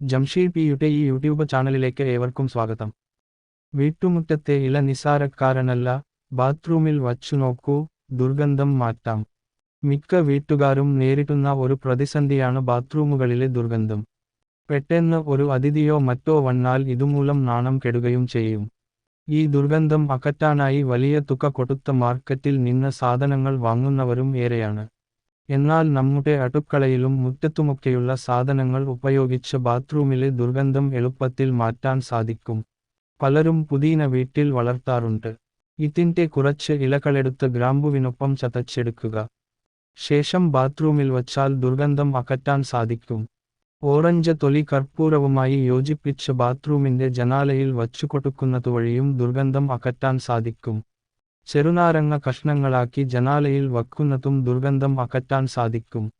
Jamsheer P പിയുടെ ഈ YouTube ചാനലിലേക്ക് ഏവർക്കും സ്വാഗതം. വീട്ടുമുറ്റത്തെ ഇല നിസാരക്കാരനല്ല ബാത്റൂമിൽ വച്ചു നോക്കൂ ദുർഗന്ധം മാറ്റാം. മിക്ക വീട്ടുകാരും നേരിടുന്ന ഒരു പ്രതിസന്ധിയാണ് ബാത്റൂമുകളിലെ ദുർഗന്ധം. പെട്ടെന്ന് ഒരു അതിഥിയോ മറ്റോ വന്നാൽ ഇതുമൂലം നാണം കെടുകയും ചെയ്യും. ഈ ദുർഗന്ധം അകറ്റാനായി വലിയ തുക കൊടുത്ത മാർക്കറ്റിൽ നിന്ന് സാധനങ്ങൾ വാങ്ങുന്നവരും ഏറെയാണ്. എന്നാൽ നമ്മുടെ അടുക്കളയിലും മുറ്റത്തുമൊക്കെയുള്ള സാധനങ്ങൾ ഉപയോഗിച്ച് ബാത്റൂമിലെ ദുർഗന്ധം എളുപ്പത്തിൽ മാറ്റാൻ സാധിക്കും. പലരും പുതിന വീട്ടിൽ വളർത്താറുണ്ട്. ഇതിന്റെ കുറച്ച് ഇലകളെടുത്ത് ഗ്രാമ്പുവിനൊപ്പം ചതച്ചെടുക്കുക. ശേഷം ബാത്റൂമിൽ വച്ചാൽ ദുർഗന്ധം അകറ്റാൻ സാധിക്കും. ഓറഞ്ച് തൊലി കർപ്പൂരവുമായി യോജിപ്പിച്ച് ബാത്റൂമിന്റെ ജനാലയിൽ വച്ചുകൊടുക്കുന്നതുവഴിയും ദുർഗന്ധം അകറ്റാൻ സാധിക്കും. ചെറുനാരങ്ങ കഷ്ണങ്ങളാക്കി ജനാലയിൽ വക്കുന്നതും ദുർഗന്ധം അകറ്റാൻ സാധിക്കും.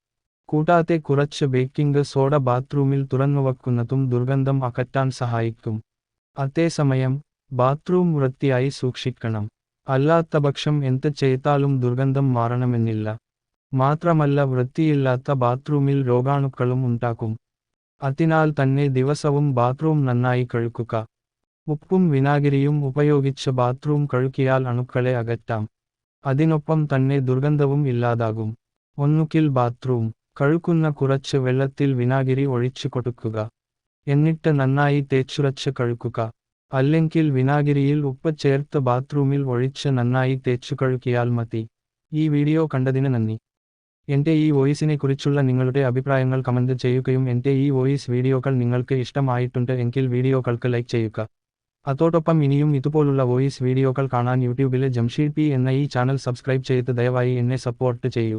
കൂടാതെ കുറച്ച് ബേക്കിംഗ് സോഡ ബാത്റൂമിൽ തുറന്നുവക്കുന്നതും ദുർഗന്ധം അകറ്റാൻ സഹായിക്കും. അതേസമയം ബാത്റൂം വൃത്തിയായി സൂക്ഷിക്കണം. അല്ലാത്തപക്ഷം എന്ത് ചെയ്താലും ദുർഗന്ധം മാറണമെന്നില്ല. മാത്രമല്ല വൃത്തിയില്ലാത്ത ബാത്റൂമിൽ രോഗാണുക്കളും ഉണ്ടാക്കും അതിനാൽ തന്നെ ദിവസവും ബാത്റൂം നന്നായി കഴുകുക. ഉപ്പും വിനാഗിരിയും ഉപയോഗിച്ച് ബാത്റൂം കഴുകിയാൽ അണുക്കളെ അകറ്റാം. അതിനൊപ്പം തന്നെ ദുർഗന്ധവും ഇല്ലാതാകും. ഒന്നുകിൽ ബാത്റൂം കഴുകുന്ന കുറച്ച് വെള്ളത്തിൽ വിനാഗിരി ഒഴിച്ചു കൊടുക്കുക. എന്നിട്ട് നന്നായി തേച്ചുരച്ച് കഴുകുക. അല്ലെങ്കിൽ വിനാഗിരിയിൽ ഉപ്പ് ചേർത്ത് ബാത്റൂമിൽ ഒഴിച്ച് നന്നായി തേച്ചു കഴുകിയാൽ മതി. ഈ വീഡിയോ കണ്ടതിന് നന്ദി. എന്റെ ഈ വോയിസിനെ കുറിച്ചുള്ള നിങ്ങളുടെ അഭിപ്രായങ്ങൾ കമന്റ് ചെയ്യുകയും എന്റെ ഈ വോയിസ് വീഡിയോകൾ നിങ്ങൾക്ക് ഇഷ്ടമായിട്ടുണ്ട് എങ്കിൽ വീഡിയോകൾക്ക് ലൈക്ക് ചെയ്യുക. അതോടൊപ്പം ഇനിയും ഇതുപോലുള്ള വോയിസ് വീഡിയോകൾ കാണാൻ യൂട്യൂബിലെ ജംഷീദ് പി എന്ന ഈ ചാനൽ സബ്സ്ക്രൈബ് ചെയ്ത് ദയവായി എന്നെ സപ്പോർട്ട് ചെയ്യൂ.